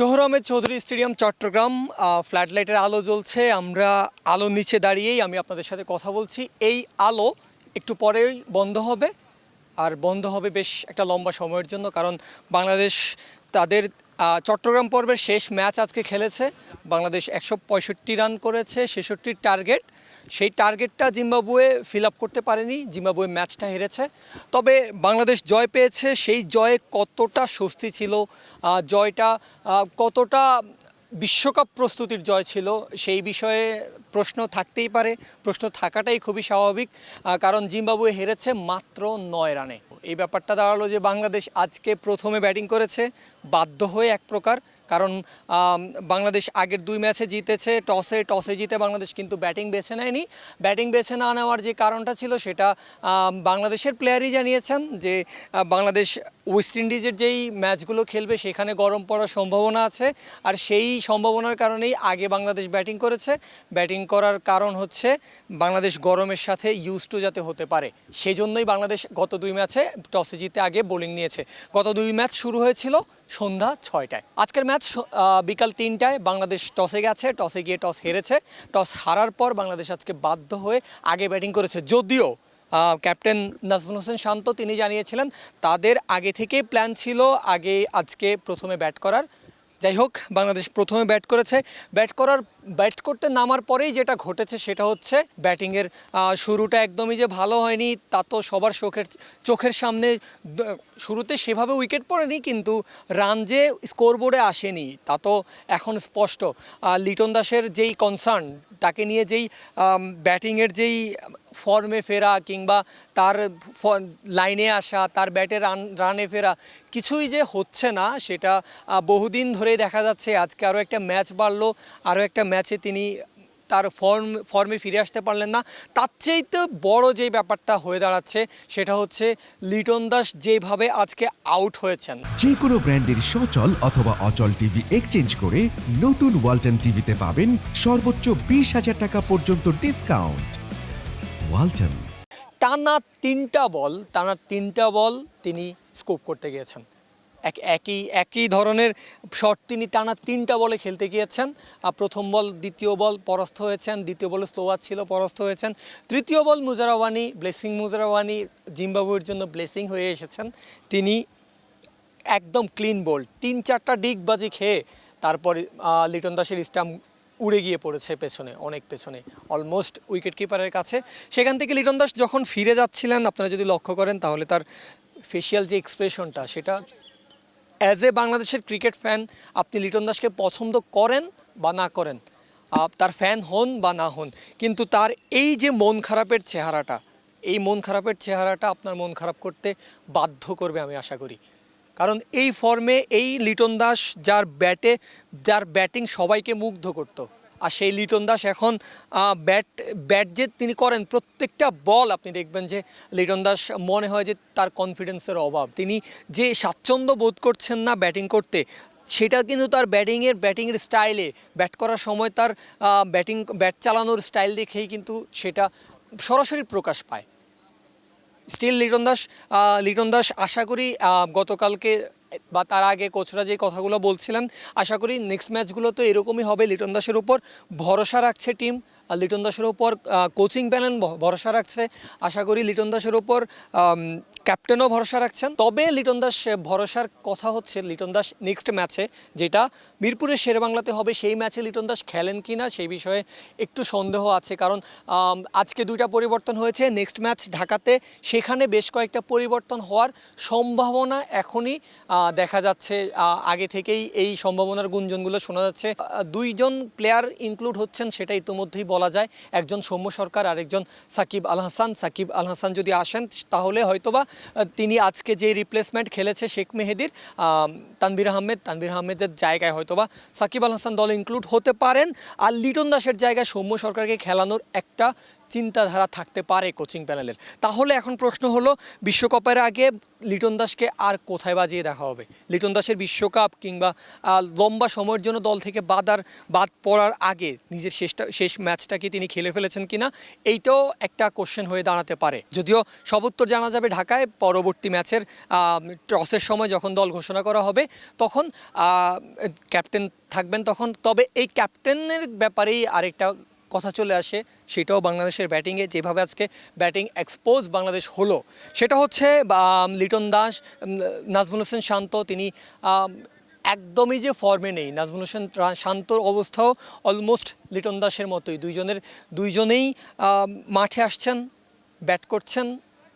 জোহর Ahmed Chowdhury stadium, Chattogram flat লাইটের আলো জ্বলছে। আমরা আলো নিচে দাঁড়িয়েই আমি আপনাদের সাথে কথা বলছি। এই আলো একটু পরেই বন্ধ হবে, আর বন্ধ হবে বেশ একটা লম্বা সময়ের জন্য, কারণ বাংলাদেশ তাদের চট্টগ্রাম পর্বের শেষ ম্যাচ আজকে খেলেছে। বাংলাদেশ একশো পঁয়ষট্টি রান করেছে, ছেষট্টির টার্গেট। সেই টার্গেটটা জিম্বাবুয়ে ফিল আপ করতে পারেনি, জিম্বাবুয়ে ম্যাচটা হেরেছে। তবে বাংলাদেশ জয় পেয়েছে, সেই জয়ে কতটা স্বস্তি ছিল জয়টা কতটা বিশ্বকাপ প্রস্তুতির জয় ছিল, সেই বিষয়ে প্রশ্ন থাকতেই পারে। প্রশ্ন থাকাটাই খুবই স্বাভাবিক কারণ জিম্বাবুয়ে হেরেছে মাত্র নয় রানে। এই ব্যাপারটা দাঁড়াল যে বাংলাদেশ আজকে প্রথমে ব্যাটিং করেছে বাধ্য হয়ে এক প্রকার কারণ বাংলাদেশ আগের দুই ম্যাচে জিতেছে, টসে টসে জিতে বাংলাদেশ কিন্তু ব্যাটিং বেছে নেয়নি। ব্যাটিং বেছে না নেওয়ার যে কারণটা ছিল সেটা বাংলাদেশের প্লেয়ারই জানিয়েছেন যে বাংলাদেশ ওয়েস্ট ইন্ডিজের যেই ম্যাচগুলো খেলবে সেখানে গরম পড়ার সম্ভাবনা আছে। আর সেই সম্ভাবনার কারণেই আগে বাংলাদেশ ব্যাটিং করেছে। ব্যাটিং করার কারণ হচ্ছে বাংলাদেশ গরমের সাথে ইউজ টু যাতে হতে পারে। সেই জন্যই বাংলাদেশ গত দুই ম্যাচে টসে জিতে আগে বোলিং নিয়েছে। গত দুই ম্যাচ শুরু হয়েছিল সন্ধ্যা ছয়টায়। আজকের ম্যাচ আহ, বিকাল তিনটায় বাংলাদেশ টসে গেছে টসে গিয়ে টস হেরেছে। টস হারার পর বাংলাদেশ আজকে বাধ্য হয়ে আগে ব্যাটিং করেছে। যদিও ক্যাপ্টেন নাজমুল হোসেন শান্ত তিনি জানিয়েছিলেন তাদের আগে থেকে প্ল্যান ছিল আগে আজকে প্রথমে ব্যাট করার। যাই হোক বাংলাদেশ প্রথমে ব্যাট করেছে। ব্যাট করার ব্যাট করতে নামার পরেই যেটা ঘটেছে সেটা হচ্ছে ব্যাটিংয়ের শুরুটা একদমই যে ভালো হয়নি, তা তো সবার চোখের চোখের সামনে শুরুতে সেভাবে উইকেট পড়েনি কিন্তু রান যে স্কোরবোর্ডে আসেনি, তা তো এখন স্পষ্ট। লিটন দাসের যেই কনসার্ন তাকে নিয়ে যেই ব্যাটিংয়ের যেই ফর্মে ফেরা কিংবা তার লাইনে আসা, তার ব্যাটে রান, রানে ফেরা, কিছুই যে হচ্ছে না, সেটা বহুদিন ধরেই দেখা যাচ্ছে। আজকে আরও একটা ম্যাচ বাড়লো আরও একটা ম্যাচে তিনি তার ফর্ম ফর্মে ফিরে আসতে পারলেন না। তার চাইতে বড় যে ব্যাপারটা হয়ে দাঁড়াচ্ছে সেটা হচ্ছে লিটন দাস যেভাবে আজকে আউট হয়েছেন। যে কোনো ব্র্যান্ডের সচল অথবা অচল টিভি এক্সচেঞ্জ করে নতুন ওয়ালটন টিভিতে পাবেন সর্বোচ্চ বিশ হাজার টাকা পর্যন্ত ডিসকাউন্ট ওয়ালটন। টানা তিনটা বল টানা তিনটা বল তিনি স্কোপ করতে গিয়েছেন। এক, একই একই ধরনের শট তিনি টানা তিনটা বলে খেলতে গিয়েছেন। প্রথম বল, দ্বিতীয় বল পরাস্ত হয়েছেন। দ্বিতীয় বলে স্লোয়ার ছিল, পরাস্ত হয়েছেন। তৃতীয় বল মুজারাওয়ানি, ব্লেসিং মুজারাওয়ানি, জিম্বাবুয়ের জন্য ব্লেসিং হয়ে এসেছেন। তিনি একদম ক্লিন বোল্ড, তিন চারটা ডিগবাজি খেয়ে তারপরে লিটন দাসের স্টাম্প উড়ে গিয়ে পড়েছে পেছনে, অনেক পেছনে, অলমোস্ট উইকেট কিপারের কাছে। সেখান থেকে লিটন দাস যখন ফিরে যাচ্ছিলেন, আপনারা যদি লক্ষ্য করেন তাহলে তার ফেসিয়াল যে এক্সপ্রেশনটা সেটা অ্যাজ এ বাংলাদেশের ক্রিকেট ফ্যান আপনি লিটন দাসকে পছন্দ করেন বা না করেন? তার ফ্যান হন বা না হন। কিন্তু তার এই যে মন খারাপের চেহারাটা, এই মন খারাপের চেহারাটা আপনার মন খারাপ করতে বাধ্য করবে আমি আশা করি। কারণ এই ফর্মে এই লিটন দাস যার ব্যাটে যার ব্যাটিং সবাইকে মুগ্ধ করতো। আর সেই লিটন দাস এখন ব্যাট ব্যাট যে তিনি করেন, প্রত্যেকটা বল আপনি দেখবেন যে লিটন দাস মনে হয় যে তার কনফিডেন্সের অভাব। তিনি যে স্বাচ্ছন্দ্য বোধ করছেন না ব্যাটিং করতে, সেটা কিন্তু তার ব্যাটিংয়ের ব্যাটিংয়ের স্টাইলে ব্যাট করার সময় তার ব্যাটিং ব্যাট চালানোর স্টাইল দেখেই কিন্তু সেটা সরাসরি প্রকাশ পায়। স্টিল লিটন দাস লিটন দাস আশা করি গতকালকে বা তার আগে কোচরা যে কথাগুলো বলছিলেন, আশা করি নেক্সট ম্যাচগুলো তো এরকমই হবে লিটন দাসের উপর। ভরসা রাখছে টিম লিটন দাসের উপর কোচিং প্যানেল ভরসা রাখছে। আশা করি লিটন দাসের আম, ক্যাপ্টেনও ভরসা রাখছেন। তবে লিটন দাস ভরসার কথা হচ্ছে লিটন দাস নেক্সট ম্যাচে যেটা মিরপুরের শেরবাংলাতে হবে সেই ম্যাচে লিটন দাস খেলেন কি না সেই বিষয়ে একটু সন্দেহ আছে। কারণ আজকে দুইটা পরিবর্তন হয়েছে। নেক্সট ম্যাচ ঢাকাতে সেখানে বেশ কয়েকটা পরিবর্তন হওয়ার সম্ভাবনা এখনই দেখা যাচ্ছে। আগে থেকেই এই সম্ভাবনার গুঞ্জনগুলো শোনা যাচ্ছে। দুইজন প্লেয়ার ইনক্লুড হচ্ছেন সেটা ইতিমধ্যেই বলা যায়। একজন সৌম্য সরকার আর একজন সাকিব আল হাসান। সাকিব আল হাসান যদি আসেন, তাহলে হয়তোবা তিনি আজকে যে রিপ্লেসমেন্ট খেলেছে শেখ মেহেদির তানবির আহমেদ তানবির আহমেদের জায়গায় হয়তোবা সাকিব আল হাসান দল ইনক্লুড হতে পারেন। আর লিটন দাসের জায়গায় সৌম্য সরকারকে খেলানোর একটা চিন্তাধারা থাকতে পারে কোচিং প্যানেলের। তাহলে এখন প্রশ্ন হলো, বিশ্বকাপের আগে লিটন দাসকে আর কোথায় বাজিয়ে দেখা হবে? লিটন দাসের বিশ্বকাপ কিংবা লম্বা সময়ের জন্য দল থেকে বাদার, বাদ পড়ার আগে নিজের শেষটা, শেষ ম্যাচটা কি তিনি খেলে ফেলেছেন কিনা, এইটাও একটা কোশ্চেন হয়ে দাঁড়াতে পারে। যদিও সব উত্তর জানা যাবে ঢাকায়, পরবর্তী ম্যাচের টসের সময় যখন দল ঘোষণা করা হবে, তখন ক্যাপ্টেন থাকবেন তখন। তবে এই ক্যাপ্টেনের ব্যাপারেই আরেকটা কথা চলে আসে, সেটাও বাংলাদেশের ব্যাটিংয়ে যেভাবে আজকে ব্যাটিং এক্সপোজ বাংলাদেশ হলো, সেটা হচ্ছে লিটন দাস নাজমুল হোসেন শান্ত। তিনি একদমই যে ফর্মে নেই। নাজমুল হোসেন শান্তর অবস্থাও অলমোস্ট লিটন দাসের মতোই। দুইজনের, দুইজনেই মাঠে আসছেন ব্যাট করছেন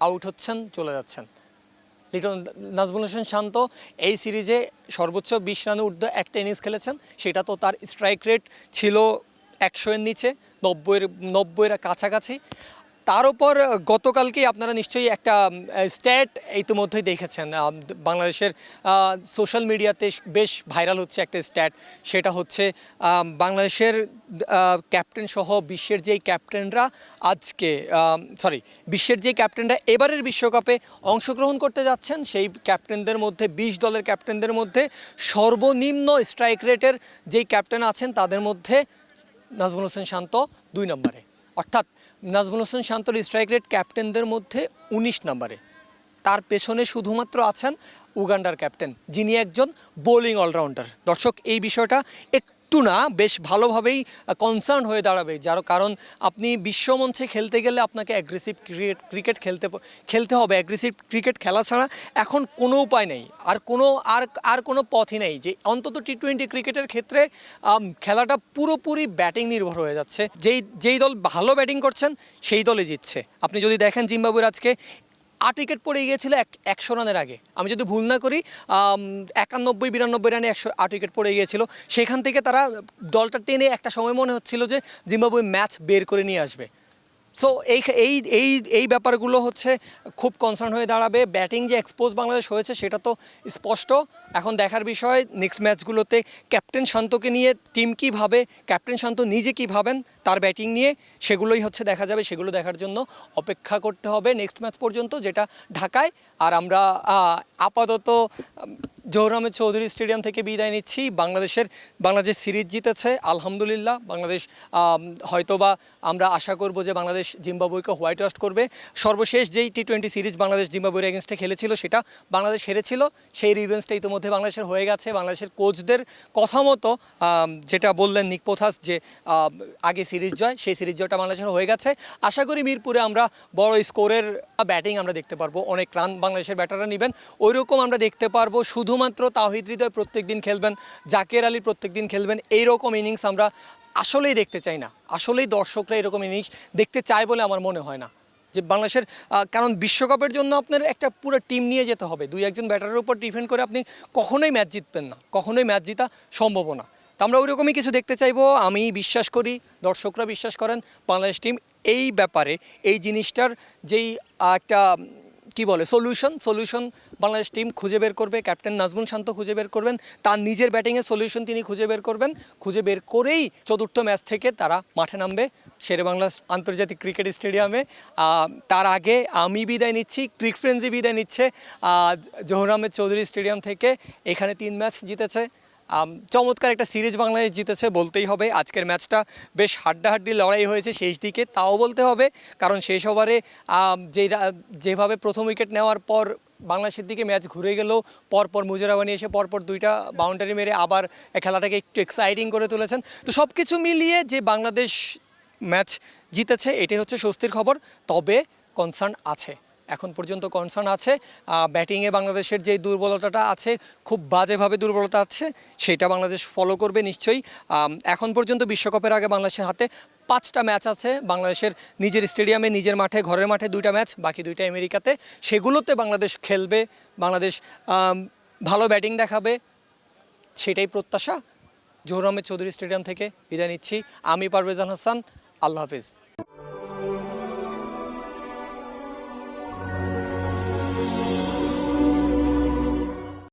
আউট হচ্ছেন, চলে যাচ্ছেন। লিটন, নাজমুল হোসেন শান্ত এই সিরিজে সর্বোচ্চ বিশ রানের ঊর্ধ্বে একটা ইনিংস খেলেছেন। সেটা তো তার স্ট্রাইক রেট ছিল একশোয়ের নিচে, নব্বইয়ের নব্বইয়ের কাছাকাছি। তার উপর গতকালকেই আপনারা নিশ্চয়ই একটা স্ট্যাট ইতিমধ্যেই দেখেছেন। বাংলাদেশের সোশ্যাল মিডিয়াতে বেশ ভাইরাল হচ্ছে একটা স্ট্যাট। সেটা হচ্ছে বাংলাদেশের ক্যাপ্টেন সহ বিশ্বের যেই ক্যাপ্টেনরা আজকে সরি বিশ্বের যে ক্যাপ্টেনরা এবারের বিশ্বকাপে অংশগ্রহণ করতে যাচ্ছেন, সেই ক্যাপ্টেনদের মধ্যে, বিশ দলের ক্যাপ্টেনদের মধ্যে সর্বনিম্ন স্ট্রাইক রেটের যেই ক্যাপ্টেন আছেন, তাদের মধ্যে নাজমুল হোসেন শান্ত দুই নম্বরে। অর্থাৎ নাজমুল হোসেন শান্তর স্ট্রাইক রেট ক্যাপ্টেনদের মধ্যে উনিশ নম্বরে। তার পেছনে শুধুমাত্র আছেন উগান্ডার ক্যাপ্টেন, যিনি একজন বোলিং অলরাউন্ডার। দর্শক, এই বিষয়টা একটু না, বেশ ভালোভাবেই কনসার্ন হয়ে দাঁড়াবে। যার কারণ, আপনি বিশ্বমঞ্চে খেলতে গেলে আপনাকে অ্যাগ্রেসিভ ক্রিকেট ক্রিকেট খেলতে খেলতে হবে। অ্যাগ্রেসিভ ক্রিকেট খেলা ছাড়া এখন কোনো উপায় নেই। আর কোনো, আর আর কোনো পথই নেই যে, অন্তত টি টোয়েন্টি ক্রিকেটের ক্ষেত্রে খেলাটা পুরোপুরি ব্যাটিং নির্ভর হয়ে যাচ্ছে। যেই যেই দল ভালো ব্যাটিং করছেন, সেই দলে জিতছে। আপনি যদি দেখেন জিম্বাবুয়ের আজকে আট উইকেট পড়ে গিয়েছিল এক, একশো রানের আগে। আমি যদি ভুল না করি একানব্বই, বিরানব্বই রানে একশো আট উইকেট পড়ে গিয়েছিল। সেখান থেকে তারা দলটা টেনে একটা সময় মনে হচ্ছিল যে জিম্বাবুয়ে ম্যাচ বের করে নিয়ে আসবে। সো এই এই এই এই ব্যাপারগুলো হচ্ছে খুব কনসার্ন হয়ে দাঁড়াবে। ব্যাটিং যে এক্সপোজ বাংলাদেশ হয়েছে, সেটা তো স্পষ্ট। এখন দেখার বিষয় নেক্সট ম্যাচগুলোতে ক্যাপ্টেন শান্তকে নিয়ে টিম কী ভাবে ক্যাপ্টেন শান্ত নিজে কী ভাবেন তার ব্যাটিং নিয়ে সেগুলোই হচ্ছে দেখা যাবে সেগুলো দেখার জন্য অপেক্ষা করতে হবে নেক্সট ম্যাচ পর্যন্ত যেটা ঢাকায়। আর আমরা আপাতত উম, জহুর আহমেদ চৌধুরী স্টেডিয়াম থেকে বিদায় নিচ্ছি। বাংলাদেশের বাংলাদেশ সিরিজ জিতেছে আলহামদুলিল্লাহ। বাংলাদেশ হয়তোবা আমরা আশা করব যে বাংলাদেশ জিম্বাবুয়েকে হোয়াইট ওয়াশ করবে। সর্বশেষ যেই টি টোয়েন্টি সিরিজ বাংলাদেশ জিম্বাবুয়ের এগেনস্টে খেলেছিল সেটা বাংলাদেশ হেরেছিল। সেই রিভেন্সটা ইতিমধ্যে বাংলাদেশের হয়ে গেছে, বাংলাদেশের কোচদের কথা মতো যেটা বললেন নিক পোথাস যে আগে সিরিজ জয়, সেই সিরিজ জয়টা বাংলাদেশের হয়ে গেছে। আশা করি মিরপুরে আমরা বড় স্কোরের ব্যাটিং আমরা দেখতে পারব, অনেক রান বাংলাদেশের ব্যাটাররা নেবেন। ওই রকম আমরা দেখতে পারব, শুধুমাত্র তাহিদ হৃদয় প্রত্যেক দিন খেলবেন, জাকের আলী প্রত্যেক দিন খেলবেন, এইরকম ইনিংস আমরা আসলেই দেখতে চাই না। আসলেই দর্শকরা এরকম ইনিংস দেখতে চায় বলে আমার মনে হয় না। যে বাংলাদেশের কারণ বিশ্বকাপের জন্য আপনার একটা পুরো টিম নিয়ে যেতে হবে। দুই একজন ব্যাটারের উপর ডিফেন্ড করে আপনি কখনোই ম্যাচ জিতবেন না, কখনোই ম্যাচ জিতা সম্ভব না। তো আমরা ওইরকমই কিছু দেখতে চাইব, আমি বিশ্বাস করি, দর্শকরা বিশ্বাস করেন, বাংলাদেশ টিম এই ব্যাপারে, এই জিনিসটার যেই একটা কি বলে? সলিউশন সলিউশন বাংলাদেশ টিম খুঁজে বের করবে ক্যাপ্টেন নাজমুল শান্ত খুঁজে বের করবেন, তার নিজের ব্যাটিংয়ের সলিউশন তিনি খুঁজে বের করবেন, খুঁজে বের করেই চতুর্থ ম্যাচ থেকে তারা মাঠে নামবে শেরে বাংলা আন্তর্জাতিক ক্রিকেট স্টেডিয়ামে তার আগে আমি বিদায় নিচ্ছি ক্রিক ফ্রেন্সি বিদায় নিচ্ছে জহুর আহমেদ চৌধুরী স্টেডিয়াম থেকে। এখানে তিন ম্যাচ জিতেছে। চমৎকার একটা সিরিজ বাংলাদেশ জিতেছে বলতেই হবে। আজকের ম্যাচটা বেশ হাড্ডাহাড্ডি লড়াই হয়েছে শেষ দিকে, তাও বলতে হবে, কারণ শেষ ওভারে যেই যেভাবে প্রথম উইকেট নেওয়ার পর বাংলাদেশের দিকে ম্যাচ ঘুরে গেলেও পরপর মুজিরাবানি এসে পরপর দুইটা বাউন্ডারি মেরে আবার খেলাটাকে একটু এক্সাইটিং করে তুলেছেন। তো সব কিছু মিলিয়ে যে বাংলাদেশ ম্যাচ জিতেছে, এটাই হচ্ছে স্বস্তির খবর, তবে কনসার্ন আছে। এখন পর্যন্ত কনসার্ন আছে। ব্যাটিংয়ে বাংলাদেশের যে দুর্বলতাটা আছে, খুব বাজেভাবে দুর্বলতা আছে, সেটা বাংলাদেশ ফলো করবে নিশ্চয়ই। এখন পর্যন্ত বিশ্বকাপের আগে বাংলাদেশের হাতে পাঁচটা ম্যাচ আছে। বাংলাদেশের নিজের স্টেডিয়ামে নিজের মাঠে, ঘরের মাঠে দুইটা ম্যাচ বাকি দুইটা আমেরিকাতে। সেগুলোতে বাংলাদেশ খেলবে, বাংলাদেশ ভালো ব্যাটিং দেখাবে। সেটাই প্রত্যাশা। জহুর আহমেদ চৌধুরী স্টেডিয়াম থেকে বিদায় নিচ্ছি। আমি পারভেজান হাসান। আল্লাহ হাফিজ।